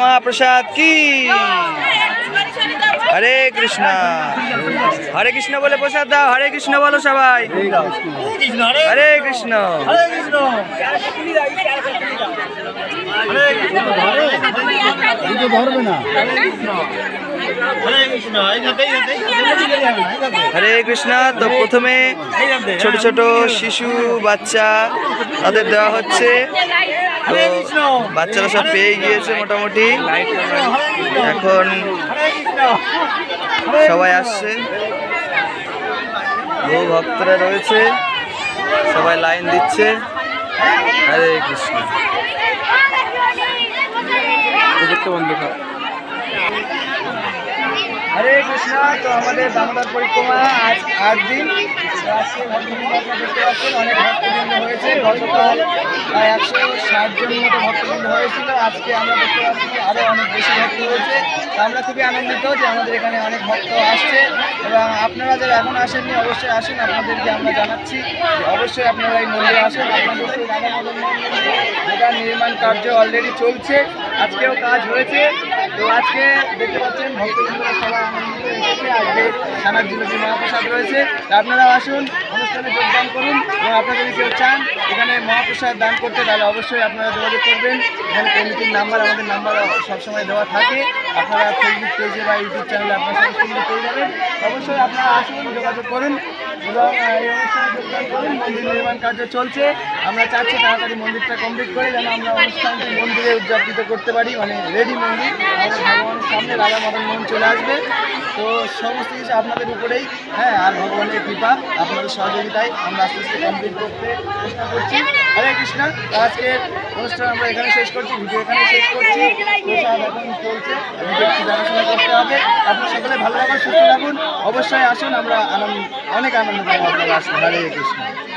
মা প্রসাদ কি? হরে কৃষ্ণ। হরে কৃষ্ণ বলে প্রসাদ দাও, হরে কৃষ্ণ বলো সবাই। হরে কৃষ্ণ। ধরবে না। হরে কৃষ্ণ। তো প্রথমে ছোট ছোট শিশু, বাচ্চা তাদের দেওয়া হচ্ছে। তো বাচ্চারা সব পেয়ে গিয়েছে মোটামুটি। এখন সবাই আসছে। বহু ভক্তরা রয়েছে। সবাই লাইন দিচ্ছে। হরে কৃষ্ণ। কৃষ্ণ তো আমাদের দামোদর পরিক্রমা আজ আট দিন। আজকে ভক্তবৃন্দ দেখতে পাচ্ছেন, অনেক ভক্তবৃন্দ হয়েছে। গতকাল একশো ষাট জন মতো ভক্তবৃন্দ হয়েছিল। আজকে আমরা দেখতে পাচ্ছি আরও অনেক বেশি ভক্ত হয়েছে। আমরা খুবই আনন্দিত যে আমাদের এখানে অনেক ভক্ত আসছে। এবং আপনারা যারা এখন আসেননি, অবশ্যই আসুন। আপনাদেরকে আমরা জানাচ্ছি অবশ্যই আপনারা এই মন্দিরে আসুন। আপনাদের রাধা নির্মাণ কার্য অলরেডি চলছে। আজকেও কাজ হয়েছে। তো আজকে দেখতে পাচ্ছেন, ভক্তবৃন্দরা সবাই আনন্দিত এসেছে আজকে সানার যে মহাপ্রসাদ রয়েছে আপনারা আসুন, অনুষ্ঠানে যোগদান করুন এবং আপনারা যদি কেউ চান এখানে মহাপ্রসাদ দান করতে, তাহলে অবশ্যই আপনারা যোগাযোগ করবেন। এখানে কমিটির নাম্বার, আমাদের নাম্বার সবসময় দেওয়া থাকে। আপনারা ফেসবুক পেজে বা ইউটিউব চ্যানেলে আপনারা সমস্ত কিছু পেয়ে যাবেন অবশ্যই আপনারা আসুন, যোগাযোগ করুন। মন্দির নির্মাণ কার্য চলছে। আমরা তাড়াতাড়ি মন্দিরটা কমপ্লিট করে যেন আমরা মন্দিরে উদযাপিত করতে পারি মানে রেডি মন্দির। ভগবানের সামনে রাধা মদন মোহন চলে আসবে। তো সমস্ত কিছু আপনাদের উপরেই। হ্যাঁ আর ভগবানের কৃপা আপনাদের সহযোগিতায় আমরা আস্তে আস্তে কমপ্লিট করতে চেষ্টা করছি। হরে কৃষ্ণ, তো আজকের অনুষ্ঠান আমরা এখানে শেষ করছি, ভিডিও এখানে শেষ করছি। দেখাশোনা করতে হবে। আপনার সকলে ভালো থাকুন, সুস্থ থাকুন। অবশ্যই আসুন, আমরা আনন্দ অনেক আনন্দ আসুন হরে কৃষ্ণ।